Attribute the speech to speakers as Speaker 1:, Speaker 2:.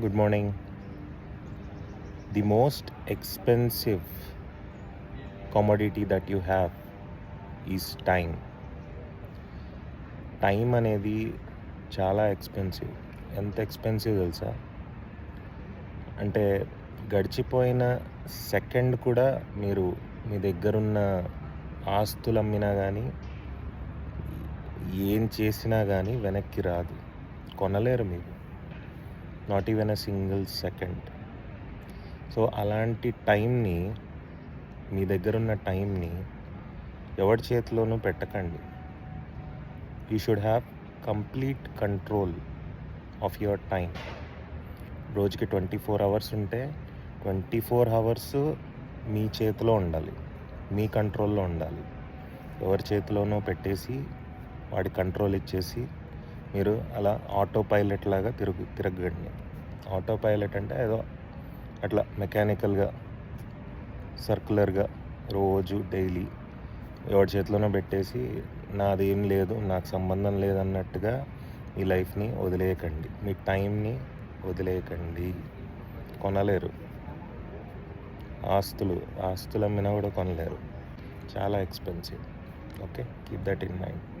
Speaker 1: Good morning the most expensive commodity that you have is time time అనేది చాలా expensive ఎంత expensive తెలుసా? అంటే గడిచిపోయిన సెకండ్ కూడా మీరు మీ దగ్గరున్న ఆస్తులు అమ్మినా కానీ ఏం చేసినా కానీ వెనక్కి రాదు. కొనలేరు మీరు. Not even a single second so అలాంటి టైంని మీ దగ్గర ఉన్న టైంని ఎవరి చేతిలోనూ పెట్టకండి. You should have complete control of your time రోజుకి ట్వంటీ ఫోర్ అవర్స్ ఉంటే ట్వంటీ ఫోర్ అవర్స్ మీ చేతిలో ఉండాలి. మీ కంట్రోల్లో ఉండాలి. ఎవరి చేతిలోనో పెట్టేసి వాడి కంట్రోల్ ఇచ్చేసి మీరు అలా ఆటో పైలట్ లాగా తిరుగు తిరగండి. ఆటో పైలట్ అంటే ఏదో అట్లా మెకానికల్గా సర్కులర్గా రోజు డైలీ ఎవరి చేతిలోనో పెట్టేసి నాదేం లేదు నాకు సంబంధం లేదన్నట్టుగా మీ లైఫ్ని వదిలేయకండి. మీ టైంని వదిలేయకండి. కొనలేరు. ఆస్తులు ఆస్తులు అమ్మినా కూడా కొనలేరు. చాలా expensive okay keep that in mind